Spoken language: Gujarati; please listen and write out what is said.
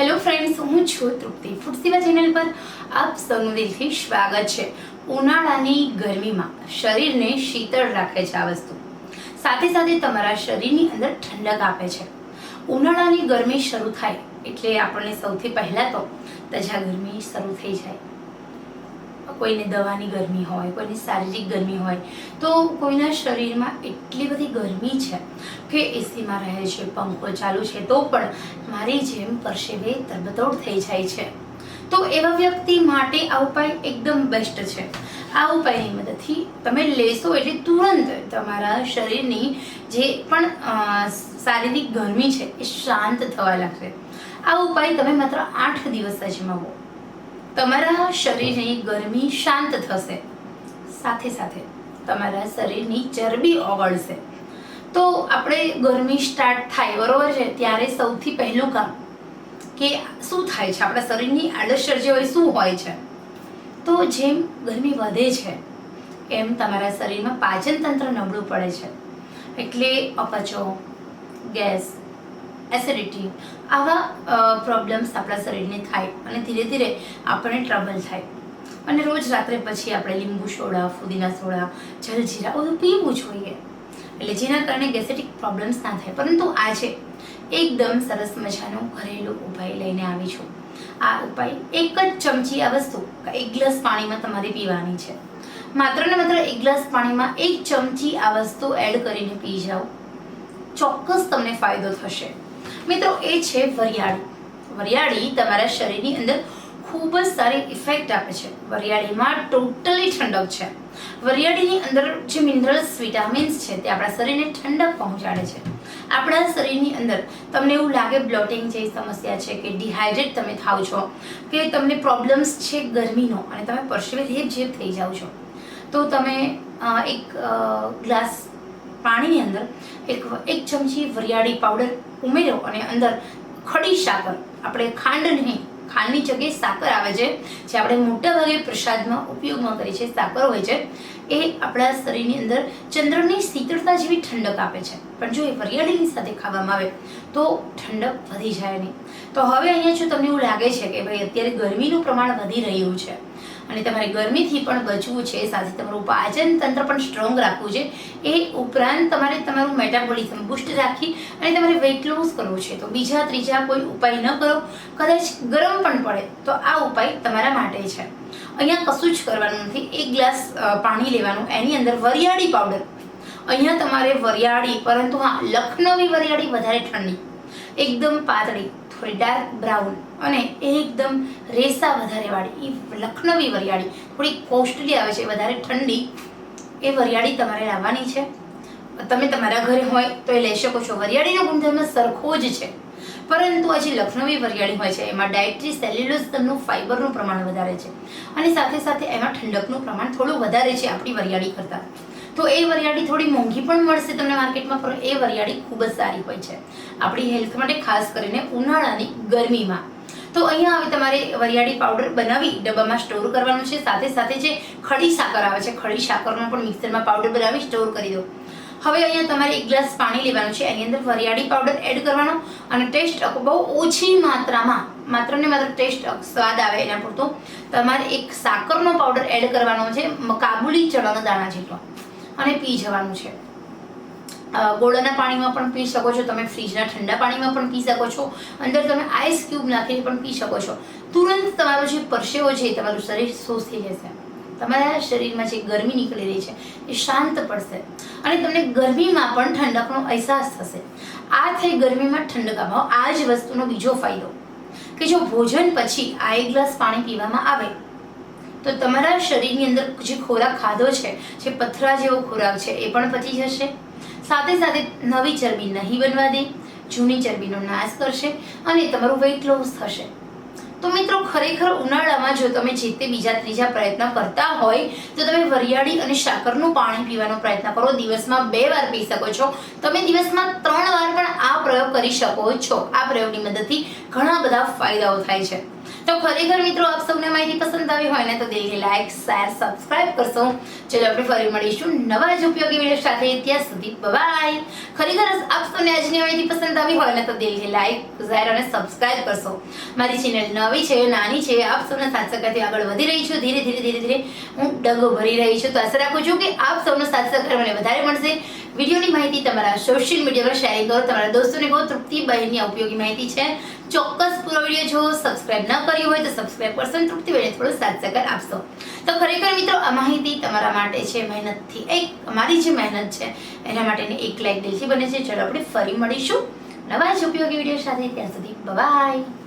હેલો ફ્રેન્ડ્સ હું છું તૃપ્તિ. ફૂડ સેવા ચેનલ પર આપ સૌનું સ્વાગત છે. ઉનાળાની ગરમીમાં શરીરને શીતળ રાખે છે આ વસ્તુ. સાથે સાથે તમારા શરીરની અંદર ઠંડક આપે છે. ઉનાળાની ગરમી શરૂ થાય એટલે આપણને સૌથી પહેલાં તો તજા ગરમી શરૂ થઈ જાય. કોઈને દવાની ગરમી હોય, કોઈની શારીરિક ગરમી હોય, તો કોઈના શરીરમાં એટલી બધી ગરમી છે કે એસીમાં રહે છે, પંખો ચાલુ છે, તો પણ મારી જેમ પરસેવે તરબતોડ થઈ જાય છે. તો એવા વ્યક્તિ માટે આ ઉપાય એકદમ બેસ્ટ છે. આ ઉપાયની મદદથી તમે લેશો એટલે તુરંત તમારા શરીરની જે પણ શારીરિક ગરમી છે એ શાંત થવા લાગશે. આ ઉપાય તમે માત્ર આઠ દિવસ અજમાવો તમારા શરીરની ગરમી શાંત થશે. સાથે સાથે તમારા શરીરની ચરબી ઓગળશે. તો આપણે ગરમી સ્ટાર્ટ થાય, બરોબર છે? ત્યારે સૌથી પહેલું કામ કે શું થાય છે? આપણા શરીરની આડઅસર જે હોય, શું હોય છે? તો જેમ ગરમી વધે છે, એમ તમારા શરીરમાં પાચન તંત્ર નબળું પડે છે. એટલે અપચો, ગેસ એસિડિટી આવા પ્રોબ્લેમ્સ આપણા શરીરને થાય અને ધીરે ધીરે આપણને ટ્રબલ થાય. અને રોજ રાત્રે પછી આપણે લીંબુ સોડા, ફુદીના સોડા, જલજીરા બધું પીવું જોઈએ. એટલે જેના કારણે ગેસેટિક પ્રોબ્લેમ્સ ના થાય. પરંતુ આજે એકદમ સરસ મજાનો ઘરેલું ઉપાય લઈને આવી છું. આ ઉપાય એક જ ચમચી આ વસ્તુ એક ગ્લાસ પાણીમાં તમારે પીવાની છે. માત્ર ને માત્ર એક ગ્લાસ પાણીમાં એક ચમચી આ વસ્તુ એડ કરીને પી જાઓ. ચોક્કસ તમને ફાયદો થશે. મિત્રો, એ છે વરિયાળી. વરિયાળી તમારા શરીરની અંદર ખૂબ જ સારી ઇફેક્ટ આપે છે. વરિયાળીમાં ટોટલી ઠંડક છે. વરિયાળીની અંદર જે મિનરલ્સ વિટામિન્સ છે, તે આપણા શરીરને ઠંડક પહોંચાડે છે. આપણા શરીરની અંદર તમને એવું લાગે બ્લોટિંગ જેવી સમસ્યા છે કે ડિહાઇડ્રેટ તમે થાવ છો, કે તમને પ્રોબ્લેમ્સ છે ગરમીનો અને તમે પરસેવે જેબ થઈ જાઓ છો. તો તમે એક ગ્લાસ પાણીની અંદર એક એક ચમચી વરિયાળી પાવડર ઉમેરો અને અંદર ખડી સાકર આપણે ખાંડ નહીં, ખાંડની જગ્યાએ સાકર આવે છે, જે આપણે મોટાભાગે પ્રસાદમાં ઉપયોગમાં કરીએ છીએ સાકર હોય છે, એ આપણા શરીરની અંદર ચંદ્રની શીતળતા જેવી ઠંડક આપે છે. પણ જો એ વરિયાળીની સાથે ખાવામાં આવે, તો ઠંડક વધી જાય નહીં. તો હવે અહીંયા જો તમને એવું લાગે છે કે ભાઈ અત્યારે ગરમીનું પ્રમાણ વધી રહ્યું છે અને તમારે ગરમીથી પણ બચવું છે. સાથે તમારું પાચન તંત્ર પણ સ્ટ્રોંગ રાખવું છે. એ ઉપરાંત તમારે તમારું મેટાબોલિઝમ બુસ્ટ રાખી અને તમારે વેઇટ લોસ કરવું છે. તો બીજા, ત્રીજા કોઈ ઉપાય ન કરો. કદાચ ગરમ પણ પડે, તો આ ઉપાય તમારા માટે છે. અહીંયા કશું જ કરવાનું નથી. એક ગ્લાસ પાણી લેવાનું. એની અંદર વરિયાળી પાવડર અહીંયા તમારે વરિયાળી, પરંતુ હા, લખનવી વરિયાળી વધારે ઠંડી. એકદમ પાતળી. થોડી ડાર્ક બ્રાઉન અને એકદમ રેસા વધારે વાળી. એ લખનવી વરિયાળી. થોડી કોસ્ટલી આવે છે, વધારે ઠંડી. એ વરિયાળી તમારે લાવવાની છે. તમે તમારા ઘરે હોય તો એ લઈ શકો છો. વરિયાળીનો ગુણધર્મ સરખો જ છે. પરંતુ આ જે લખનવી વરિયાળી હોય છે, એમાં ડાયટ્રી સેલ્યુલોઝ તમનું ફાઇબરનું પ્રમાણ વધારે છે. અને સાથે સાથે એમાં ઠંડકનું પ્રમાણ થોડું વધારે છે આપણી વરિયાળી કરતાં. તો એ વરિયાળી થોડી મોંઘી પણ મળશે તમને માર્કેટમાં, પણ એ વરિયાળી ખૂબ જ સારી હોય છે. આપણી હેલ્થ માટે ખાસ કરીને ઉનાળાની ગરમીમાં. તો અહીંયા હવે તમારે વરિયાળી પાવડર બનાવી ડબ્બામાં સ્ટોર કરવાનું છે. સાથે સાથે જે ખડી સાકર આવે છે, ખડી સાકરનો પણ મિક્સરમાં પાવડર બનાવી સ્ટોર કરી દો. હવે અહીંયા તમારે એક ગ્લાસ પાણી લેવાનું છે. એની અંદર વરિયાળી પાવડર એડ કરવાનો અને ટેસ્ટ બહુ ઓછી માત્રામાં, માત્ર ને માત્ર ટેસ્ટ સ્વાદ આવે એના પૂરતો, તમારે એક સાકરનો પાવડર એડ કરવાનો છે કાબુલી ચણાનો દાણા જેટલો. અને પી જવાનું છે. ગોળાના પાણીમાં પણ પી શકો છો. તમે ફ્રીજના ઠંડા પાણીમાં પણ પી શકો છો. અંદર તમે આઈસ ક્યુબ નાખીને પણ પી શકો છો. તુરંત તમારો જે પરસેવો છે, તમારું શરીર સોસ થઈ જશે. તમારા શરીરમાં જે ગરમી નીકળી રહી છે, એ શાંત પડશે. અને તમને ગરમીમાં પણ ઠંડકનો અહેસાસ થશે. આ થઈ ગરમીમાં ઠંડક આવો આ જ વસ્તુનો બીજો ફાયદો. કે જો ભોજન પછી આ એક ગ્લાસ પાણી પીવામાં આવે તો તમારા શરીરની અંદર જે ખોરાક ખાધો છે, જે પથરા જેવો ખોરાક છે, એ પણ પચી જશે? સાથે સાથે નવી ચરબી નહીં બનવા દે, જૂની ચરબીનો નાશ કરશે અને તમારું વેઇટ લોસ થશે. તો મિત્રો, ખરેખર ઉનાળામાં જો તમે જે તે બીજા ત્રીજા પ્રયત્ન કરતા હોય, તો તમે વરિયાળી અને સાકરનું પાણી પીવાનો પ્રયત્ન કરો. દિવસમાં બે વાર પી શકો છો. તમે દિવસમાં ત્રણ વાર પણ આ પ્રયોગ કરી શકો છો. આ પ્રયોગની મદદથી ઘણા બધા ફાયદાઓ થાય છે. તો ખરેખર મિત્રો આપ સૌને માહિતી પસંદ આવી હોય ને તો દિલથી લાઈક શેર સબસ્ક્રાઇબ કરશો. ચલો આપણે ફરી મળીશું નવા જ ઉપયોગી વીડિયો સાથે. ત્યાં સુધી બાય ખરેખર આપ સૌને આજની માહિતી પસંદ આવી હોય ને તો દિલથી લાઈક શેર અને સબસ્ક્રાઇબ કરશો. મારી ચેનલ નવી છે, નાની છે, આપ સૌના સાથ સહકારથી આગળ વધી રહી છું. ધીરે ધીરે ધીરે ધીરે હું ડગો ભરી રહી છું. તો આશા રાખું છું કે આપ સૌનો સાથ સહકાર મને વધારે મળશે. વિડીયોની માહિતી તમારા સોશિયલ મીડિયા પર શેરિંગ કરો. તમારા દોસ્તોને બહુ તૃપ્તિબહેનની આ ઉપયોગી માહિતી છે. ચોક્કસ પૂરો વીડિયો જો સબસ્ક્રાઇબ ન કર્યું હોય તો સબસ્ક્રાઇબ પર સંતૃપ્તિ વેળે થોડું સાત સેકન્ડ આપશો. તો ખરેખર મિત્રો, આ માહિતી તમારા માટે છે મહેનતથી એક, અમારી જે મહેનત છે, એના માટેની એક લાઈક દિલથી બને છે. ચલો આપણે ફરી મળીશું નવા જ ઉપયોગી વીડિયો સાથે. ત્યાં સુધી બાય